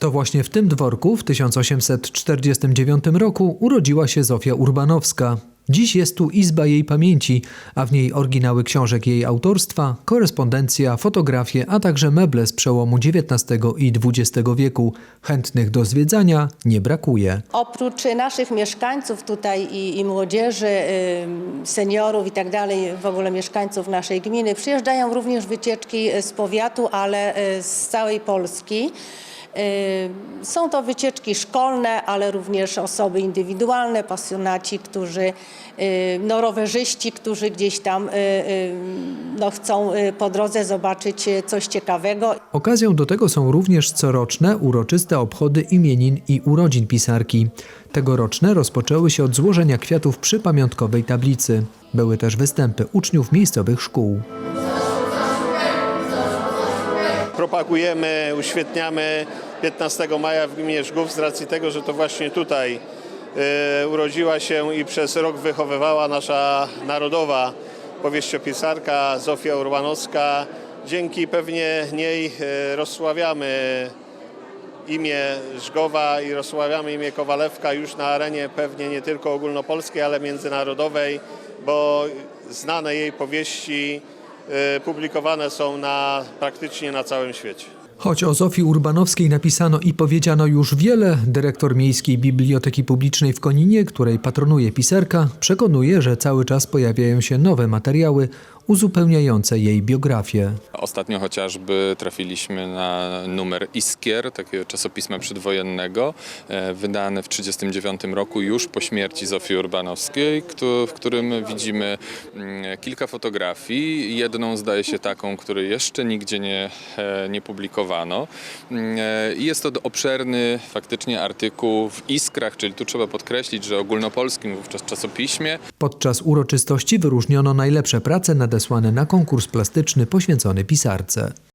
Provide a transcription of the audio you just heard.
To właśnie w tym dworku w 1849 roku urodziła się Zofia Urbanowska. Dziś jest tu Izba jej pamięci, a w niej oryginały książek jej autorstwa, korespondencja, fotografie, a także meble z przełomu XIX i XX wieku. Chętnych do zwiedzania nie brakuje. Oprócz naszych mieszkańców tutaj i, i młodzieży, ym, seniorów i tak dalej, w ogóle mieszkańców naszej gminy, przyjeżdżają również wycieczki z powiatu, ale y, z całej Polski. Są to wycieczki szkolne, ale również osoby indywidualne, pasjonaci, którzy, no rowerzyści, którzy gdzieś tam y, y, no, chcą y, po drodze zobaczyć coś ciekawego. Okazją do tego są również coroczne uroczyste obchody imienin i urodzin pisarki. Tegoroczne rozpoczęły się od złożenia kwiatów przy pamiątkowej tablicy. Były też występy uczniów miejscowych szkół. propagujemy, uświetniamy 15 maja w gminie Żgów z racji tego, że to właśnie tutaj e, urodziła się i przez rok wychowywała nasza narodowa powieściopisarka Zofia Urbanowska. Dzięki pewnie niej e, rozsławiamy imię Żgowa i rozsławiamy imię Kowalewka już na arenie pewnie nie tylko ogólnopolskiej, ale międzynarodowej, bo znane jej powieści e, publikowane są na, praktycznie na całym świecie. Choć o Zofii Urbanowskiej napisano i powiedziano już wiele, dyrektor Miejskiej Biblioteki Publicznej w Koninie, której patronuje pisarka, przekonuje, że cały czas pojawiają się nowe materiały uzupełniające jej biografię. Ostatnio chociażby trafiliśmy na numer Iskier, takiego czasopisma przedwojennego, e, wydane w 1939 roku już po śmierci Zofii Urbanowskiej, w którym widzimy mm, kilka fotografii. Jedną zdaje się taką, której jeszcze nigdzie nie, e, nie publikowano. Mm, e, jest to obszerny faktycznie artykuł w Iskrach, czyli tu trzeba podkreślić, że ogólnopolskim wówczas czasopiśmie, Podczas uroczystości wyróżniono najlepsze prace nadesłane na konkurs plastyczny poświęcony pisarce.